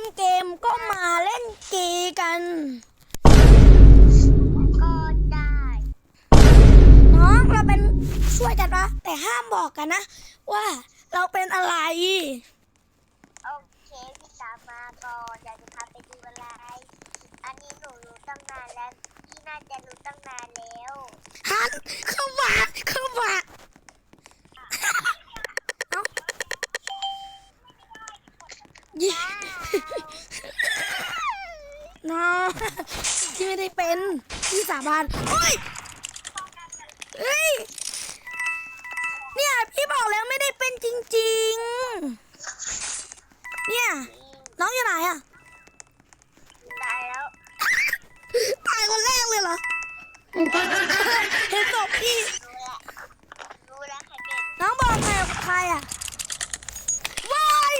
มเกมก็มาเล่นเกมกัน ก็ได้ น้องเราเป็นช่วยกันนะแต่ห้ามบอกกันนะ ว่าเราเป็นอะไร โอเค พี่ตามมาก่อนอยากจะพาไปดูอะไร อันนี้หนูรู้ตั้งนานแล้ว พี่น่าจะรู้ตั้งนานแล้ว ฮันเข้ามาเข้ามาเอ้ายี่น้องที่ไม่ได้ เป็นพี่สาบานโอ้ยเฮ้ยเนี่ยพี่บอกแล้วไม่ได้เป็นจริง ๆ เนี่ย น้องอยู่ไหนอะได้แล้ว ตายคนแรกเลยเหรอ เห็นศพพี่ รู้แล้วรู้แล้วใครเป็นน้องบอกใครใครอะว้าย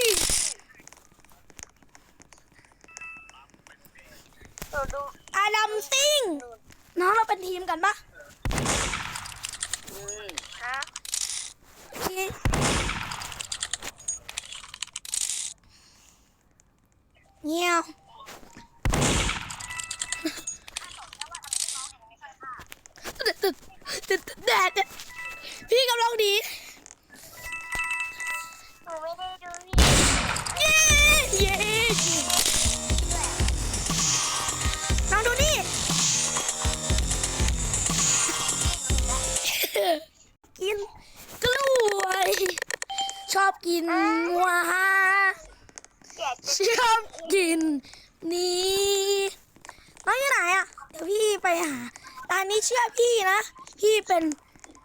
หนูดู อาดัมซิงหนูน้องเราเป็นทีมกันปะฮะพี่เงี้ยว ตอนนี้เชื่อพี่นะ พี่เป็น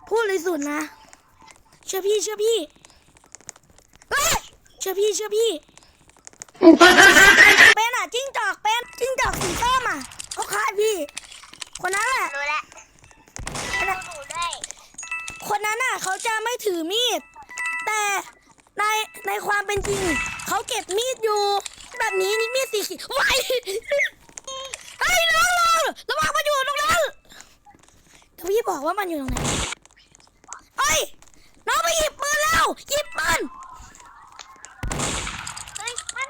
ผู้บริสุทธิ์นะ เชื่อพี่เชื่อพี่เฮ้ยเชื่อพี่เชื่อพี่ เป็นอะจิ้งจอกเป็นจิ้งจอกสีส้มอะเขาฆ่าพี่ คนนั้นแหละรู้แล้วดูหนูด้วยคนนั้นน่ะเขาจะไม่ถือมีด แต่ในในความเป็นจริง เขาเก็บมีดอยู่ แบบนี้นี่มีดสีเขียวไว้เฮ้ยน้องเราระวังมันอยู่ตรงนั้นเดี๋ยว พี่บอกว่ามันอยู่ตรงไหนเฮ้ยน้องไปหยิบปืนแล้วหยิบปืนเฮ้ยมัน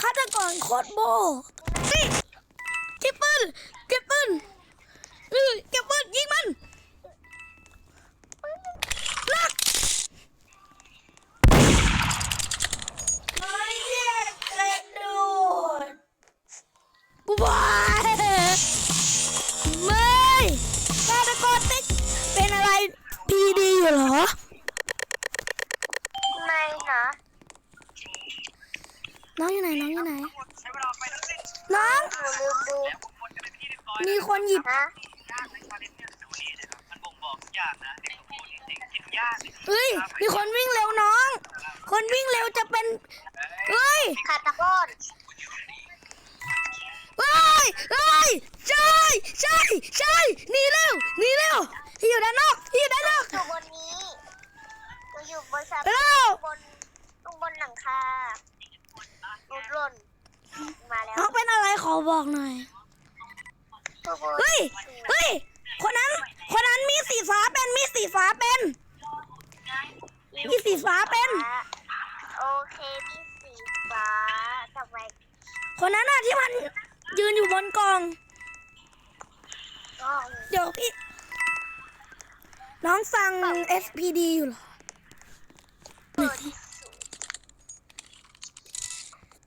ฆาตกรโคตรโบเก็บปืนเก็บปืน พีดีอยู่เหรอ ไม่นะน้องอยู่ไหน น้องอยู่ไหน น้อง หนูลืมดูมีคนหยิบฮะมันบ่งบอกทุกอย่างนะเด็กสมบูรณ์จริงๆกินยากเฮ้ย มีคนวิ่งเร็วน้อง คนวิ่งเร็วจะเป็นเฮ้ยฆาตกรเฮ้ยเฮ้ยใช่ใช่ใช่หนีเร็วหนีเร็ว ที่อยู่ด้านนอกที่อยู่ด้านนอก อยู่บนนี้หนูอยู่บนสะเร็พานวบนตรงบนหลังคาหนูหล่นมาแล้วน้องเป็นอะไรขอบอกหน่อย ทุกคนเฮ้ย เฮ้ย คนนั้น คนนั้นมีสีฟ้าเป็นมีสีฟ้าเป็น มีสีฟ้าเป็น โอเคพี่สีฟ้าทำไมคนนั้นน่ะที่มันยืนอยู่บนกอง ก็เดี๋ยวพี่ น้องฟัง SPD อยู่เหรอเปิด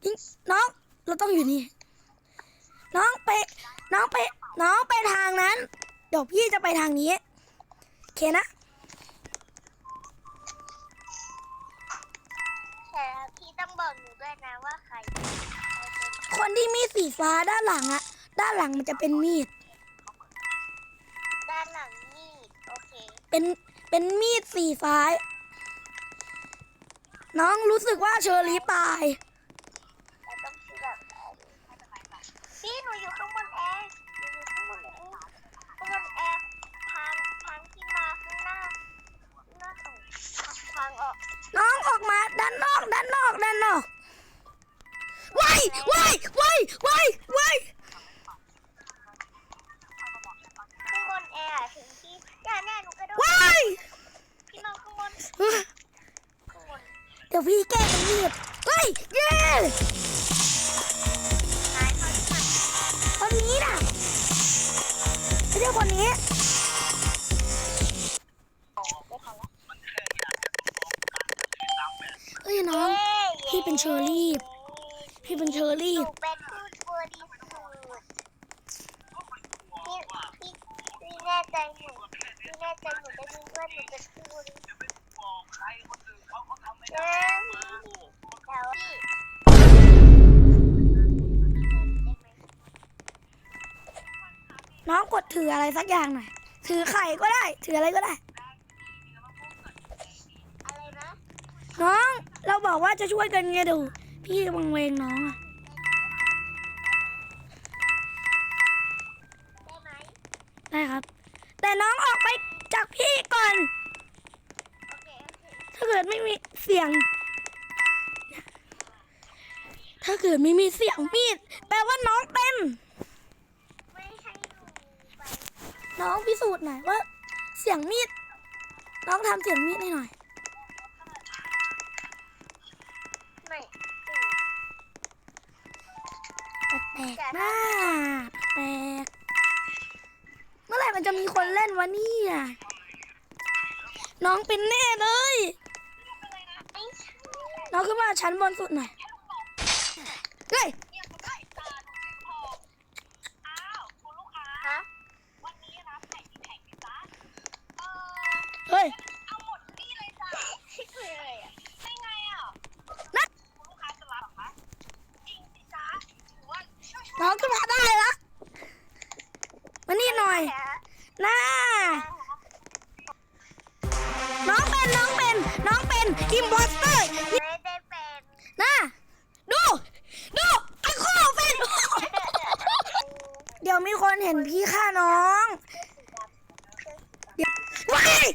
นี่น้อง เราต้องอยู่นี่ น้องไป น้องไป น้องไปทางนั้น เดี๋ยวพี่จะไปทางนี้ โอเคนะแต่พี่ต้องบอกหนูด้วยนะว่าใครใครเป็นคนที่มีสีฟ้าด้านหลังอะ ด้านหลังมันจะเป็นมีด ด้านหลังนี่โอ เคเป็นเป็นมีดสีฟ้า น้องรู้สึกว่าเชอรี่ตายเราต้องคิดแบบพี่หนูอยู่ข้างบนแอร์หนูอยู่ข้างบนแอร์ข้างบนแอร์ทางทางที่มาข้างหน้าหน้าของทางออกน้องออกมาด้านนอกด้านนอกด้านนอกว้ายว้ายว้ายว้ายว้าย ข้างบนแอร์ถึงที่อย่าแน่หนูกระโดดว้ายพี่มาข้างบนยวพี่แก้เป็นมีดเฮ้ยเย้นายเขาที่มันคนนี้น่ะไม่ใช่คนนี้ไม่ทันละเฮ้ยน้อง พี่เป็นเชอรี่ พี่เป็นเชอหรี่นูเป็นผู้บริสุทธิ์พี่พี่พี่แน่ใจหนูพี่แน่ใจ หนูได้ยินหนูเป็นผู้บริสุทธิ์เออพี่แล้วพี่น้องกดถืออะไรสักอย่างหน่อย ถือไข่ก็ได้ ถืออะไรก็ได้ อะไรนะ น้อง เราบอกว่าจะช่วยกันไงดู พี่วังเวงน้องอะได้ไหมได้ครับ แต่น้องออกไป จากพี่ก่อนโอเคโอเคถ้าเกิดไม่มีเสียง ถ้าเกิดไม่มีเสียงมีดแปลว่าน้องเป็นไม่ให้หนูไปน้องพิสูจน์หน่อยว่า เสียงมีด น้องทำเสียงมีดให้หน่อย ไม่แปลกๆนะแปลกๆเมันจะมีคนเล่นวะเนี่ยน้องเป็นแน่เลยน้องขึ้นมาชั้นบนสุดหน่อยเฮ้ยเฮ้ยน้องขึ้นมาได้ละมานี่หน่อย น่าน้องเป็นน้องเป็น น้องเป็นอิมพอสเตอร์ไม่ได้เป็นน่าดูดูไอ้ข้อเป็น เดี๋ยวมีคนเห็นพี่ฆ่าน้องว้าย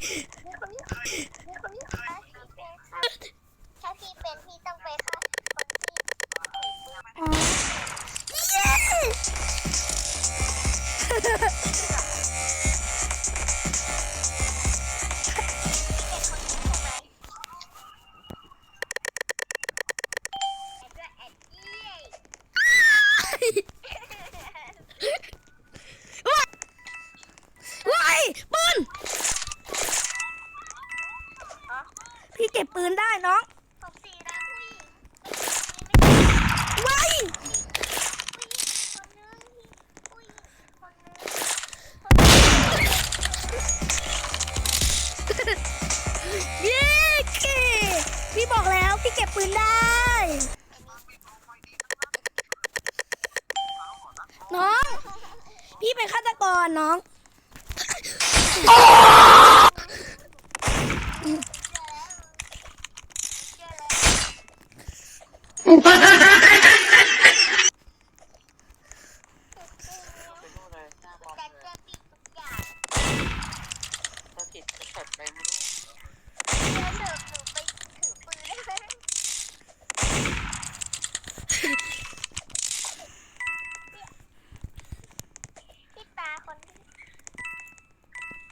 พี่ตาคนที่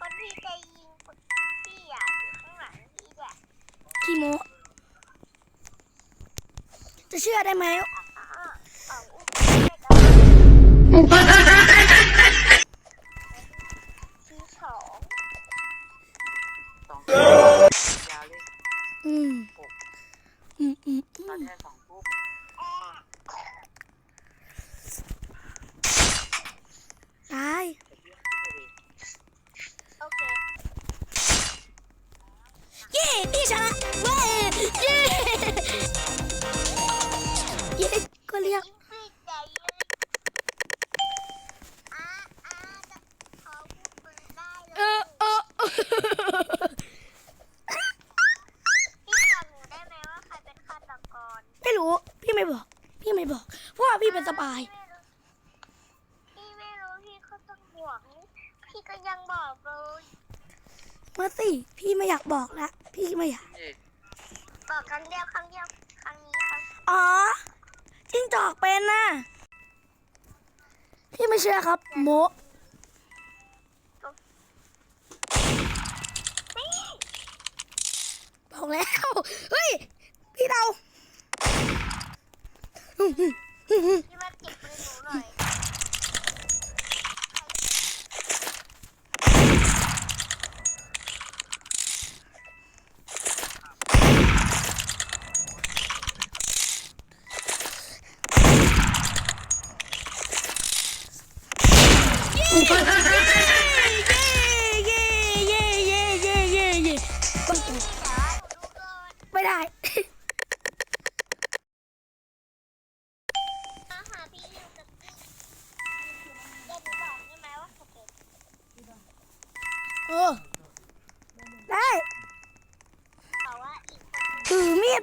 คนที่จะยิงพี่อะอยู่ข้างหลังพี่แหละคีโมจะเชื่อได้ไหมอ๋อของอุ้มไม่กับที่สองสองยาวเลยอืม อืมอืมอืตอนม แค่สองทุ่ม ตาย โอเค เย้พี่ ชนะเว้ยเย้เย้ก็เรียกเอ่าอ่าจะขอพูดปืนได้เลเอยอเออเออพี่บอกหนูได้ไหมว่าใครเป็นฆาตกรไม่รู้ พี่ไม่บอก พี่ไม่บอก เพราะว่าพี่เป็นสปาย พี่ไม่รู้ พี่เขาต้องห่วงพี่ก็ยังบอกเลยมาสิ พี่ไม่อยากบอกละ พี่ไม่อยากนี่บอกครั้งเดียวครั้งเดียวครั้งนี้ครับอ๋อจิ้งจอกเป็นน่ะพี่ไม่เชื่อครับ โมะบอกแล้ว เฮ้ย พี่เรา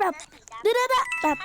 แบบเด้อแบบ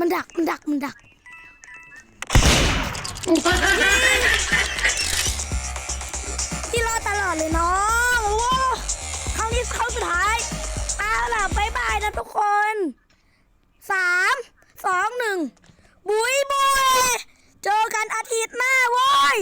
มันดัก มันดัก มันดักพี่รอดตลอดเลยน้องโอ้โหครั้งนี้เข้าสุดท้าย เอาล่ะบายบายนะทุกคนสามสองหนึ่งบุยบุยเจอกันอาทิตย์หน้าโว้ย